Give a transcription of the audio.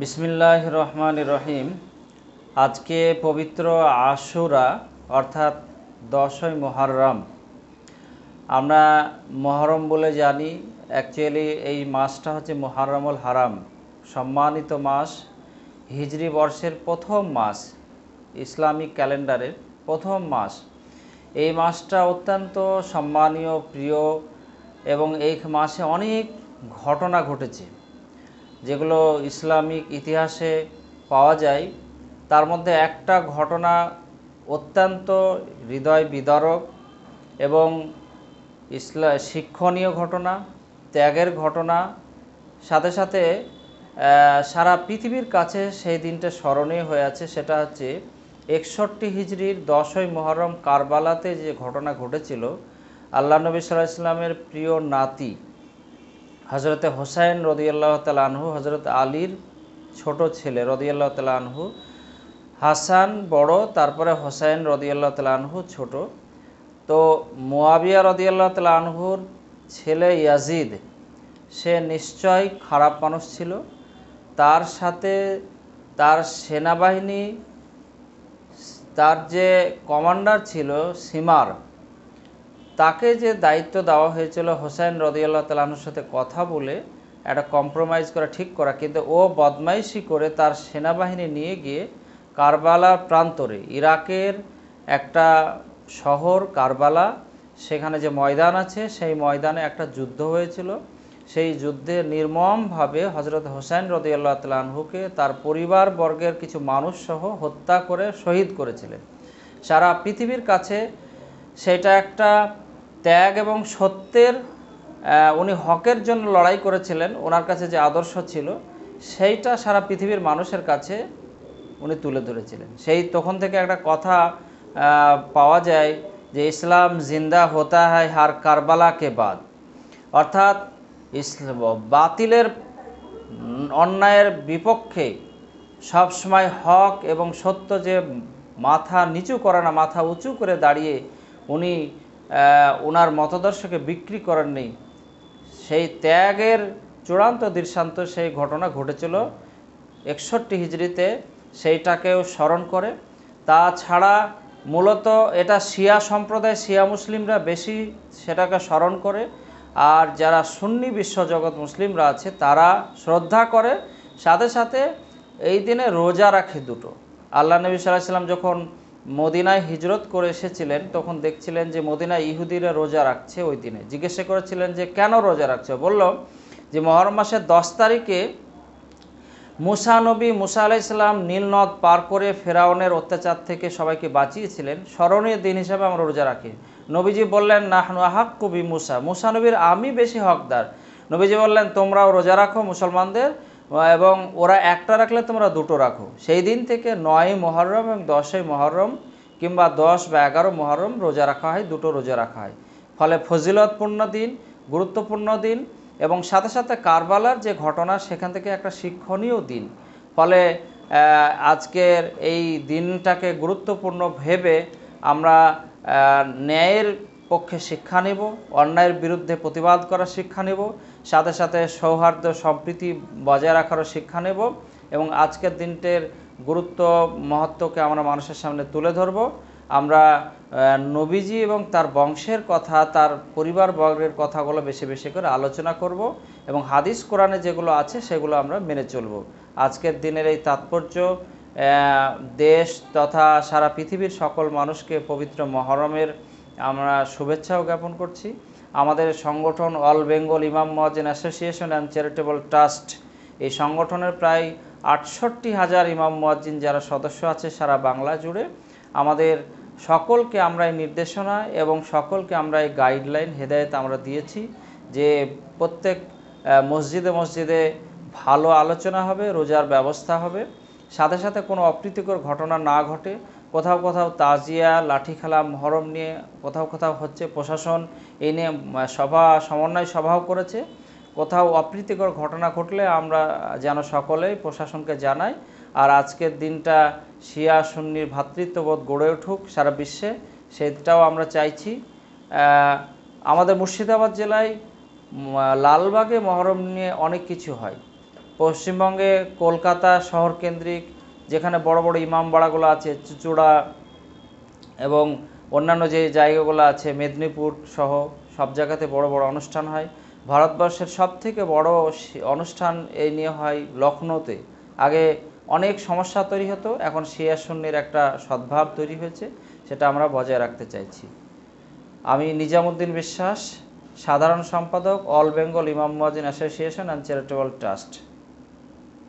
বিসমিল্লাহ রহমান রহিম। আজকে পবিত্র আশুরা, অর্থাৎ দশই মহরম আমরা মহরম বলে জানি অ্যাকচুয়ালি এই মাসটা হচ্ছে মহরমুল হারাম, সম্মানিত মাস। হিজরি বর্ষের প্রথম মাস, ইসলামিক ক্যালেন্ডারের প্রথম মাস। এই মাসটা অত্যন্ত সম্মানীয়, প্রিয়, এবং এই মাসে অনেক ঘটনা ঘটেছে। যেগুলো ইসলামিক ইতিহাসে পাওয়া যায়, তার মধ্যে একটা ঘটনা অত্যন্ত হৃদয় বিদারক এবং ইসলা, শিক্ষণীয় ঘটনা, ত্যাগের ঘটনা। সাথে সাথে সারা পৃথিবীর কাছে সেই দিনটা স্মরণীয় হয়ে আছে, সেটা হচ্ছে একষট্টি হিজড়ির দশই মহরম কারবালাতে যে ঘটনা ঘটেছিল, আল্লাহ নবী সাল্লাহ ইসলামের প্রিয় নাতি। হজরতে হোসাইন রদিয়াল্লাহ তালানহু হজরত আলীর ছোট ছেলে রদিয়াল্লাহ তালানহু হাসান বড়, তারপরে হোসাইন রদিয়াল্লাহ তালানহু ছোট। তো মোয়াবিয়া রদিয়াল্লাহ তালানহুর ছেলে ইয়াজিদ, সে নিশ্চয় খারাপ মানুষ ছিল। তার সাথে তার সেনাবাহিনী, তার যে কমান্ডার ছিল সীমার তাকে যে দায়িত্ব দেওয়া হয়েছিল হোসেন রদিয়াল্লাহ তালাহুর সাথে কথা বলে একটা কম্প্রোমাইজ করা, ঠিক করা, কিন্তু ও বদমাইশি করে তার সেনাবাহিনী নিয়ে গিয়ে কারবালার প্রান্তরে, ইরাকের একটা শহর কারবালা, সেখানে যে ময়দান আছে, সেই ময়দানে একটা যুদ্ধ হয়েছিল। সেই যুদ্ধে নির্মমভাবে হজরত হোসেন রদিয়াল্লাহ তালাহুকে তার পরিবার বর্গের কিছু মানুষ সহ হত্যা করে শহীদ করেছিলেন। সারা পৃথিবীর কাছে সেটা একটা ত্যাগ এবং সত্যের উনি হকের জন্য লড়াই করেছিলেন, ওনার কাছে যে আদর্শ ছিল, সেইটা সারা পৃথিবীর মানুষের কাছে উনি তুলে ধরেছিলেন। সেই তখন থেকে একটা কথা পাওয়া যায় যে ইসলাম জিন্দা হতা হয় হার কারবালা কে বাদ। অর্থাৎ ইসলাম বাতিলের অন্যায়ের বিপক্ষে সবসময় হক এবং সত্য যে মাথা নিচু করে না, মাথা উঁচু করে দাঁড়িয়ে উনি ওনার মতাদর্শকে বিক্রি করেননি। সেই ত্যাগের চূড়ান্ত দৃষ্টান্ত সেই ঘটনা ঘটেছিল একষট্টি হিজড়িতে, সেইটাকেও স্মরণ করে। তাছাড়া মূলত এটা শিয়া সম্প্রদায়, শিয়া মুসলিমরা বেশি সেটাকে স্মরণ করে। আর যারা সুন্নি বিশ্বজগৎ মুসলিমরা আছে, তারা শ্রদ্ধা করে। সাথে সাথে এই দিনে রোজা রাখে দুটো। আল্লাহ নবী সাল্লাহ সাল্লাম যখন মদিনায় হিজরত করে এসেছিলেন, তখন দেখছিলেন যে মদিনায় ইহুদিরা রোজা রাখছে ওই দিনে। জিজ্ঞাসা করেছিলেন যে, কেন রোজা রাখছে? বলল যে, মহরম মাসের দশ তারিখে মুসানবী মুসা আলাইসাল্লাম নীল নদ পার করে ফেরাউনের অত্যাচার থেকে সবাইকে বাঁচিয়েছিলেন। স্মরণীয় দিন হিসাবে আমরা রোজা রাখি। নবীজি বললেন, নাহনু আহাক কবি মুসা। মুসা নবীর আমি বেশি হকদার। নবীজি বললেন, তোমরাও রোজা রাখো মুসলমানদের এবং ওরা একটা রাখলে তোমরা দুটো রাখো। সেই দিন থেকে নয় মহরম এবং দশই মহরম কিংবা দশ বা এগারো মহরম রোজা রাখা হয়, দুটো রোজা রাখা হয়। ফলে ফজিলতপূর্ণ দিন, গুরুত্বপূর্ণ দিন এবং সাথে সাথে কারবালার যে ঘটনা, সেখান থেকে একটা শিক্ষণীয় দিন। ফলে আজকের এই দিনটাকে গুরুত্বপূর্ণ ভেবে আমরা ন্যায়ের পক্ষে শিক্ষা নেব, অন্যায়ের বিরুদ্ধে প্রতিবাদ করার শিক্ষা নেব সাথে সাথে সৌহার্দ্য সম্প্রীতি বজায় রাখারও শিক্ষা নেব এবং আজকের দিনটির গুরুত্ব, মহত্বকে আমরা মানুষের সামনে তুলে ধরব। আমরা নবীজি এবং তার বংশের কথা, তার পরিবার বর্গের কথাগুলো বেশি বেশি করে আলোচনা করব এবং হাদিস কোরআনে যেগুলো আছে সেগুলো আমরা মেনে চলব। আজকের দিনের এই তাৎপর্য দেশ তথা সারা পৃথিবীর সকল মানুষকে পবিত্র মহরমের আমরা শুভেচ্ছাও জ্ঞাপন করছি। আমাদের সংগঠন all Bengal Imam Muazzin association and charitable trust. এই সংগঠনের প্রায় আটষট্টি হাজার ইমাম মুয়াজ্জিন যারা সদস্য আছে সারা বাংলা জুড়ে, আমাদের সকলকে আমরা এই নির্দেশনা এবং সকলকে আমরা এই গাইডলাইন হেদায়েত আমরা দিয়েছি যে প্রত্যেক মসজিদে মসজিদে ভালো আলোচনা হবে, রোজার ব্যবস্থা হবে। সাথে সাথে কোনো অপ্রীতিকর ঘটনা না ঘটে। কোথাও কোথাও তাজিয়া লাঠি খেলা মহরম নিয়ে কোথাও কোথাও হচ্ছে প্রশাসন এই নিয়ে সভা, সমন্বয় সভাও করেছে। কোথাও অপ্রীতিকর ঘটনা ঘটলে আমরা যেন সকলেই প্রশাসনকে জানাই। আর আজকের দিনটা শিয়া সুন্নির ভ্রাতৃত্ববোধ গড়ে উঠুক সারা বিশ্বে, সেটাও আমরা চাইছি। আমাদের মুর্শিদাবাদ জেলায় লালবাগে মহরম নিয়ে অনেক কিছু হয়। পশ্চিমবঙ্গে কলকাতা শহর কেন্দ্রিক যেখানে বড় বড় ইমামবাড়াগুলো আছে, চুচুড়া এবং অন্যান্য যে জায়গাগুলো আছে, মেদিনীপুর সহ সব জায়গাতে বড় বড় অনুষ্ঠান হয়। ভারতবর্ষের সব থেকে বড় অনুষ্ঠান এই নিয়ে হয় লখনৌতে। আগে অনেক সমস্যা তৈরি হতো, এখন শিয়া শূন্যের একটা সদ্ভাব তৈরি হয়েছে, সেটা আমরা বজায় রাখতে চাইছি। আমি নিজামুদ্দিন বিশ্বাস, সাধারণ সম্পাদক, অল বেঙ্গল ইমাম মুয়াজ্জিন অ্যাসোসিয়েশন অ্যান্ড চ্যারিটেবল ট্রাস্ট।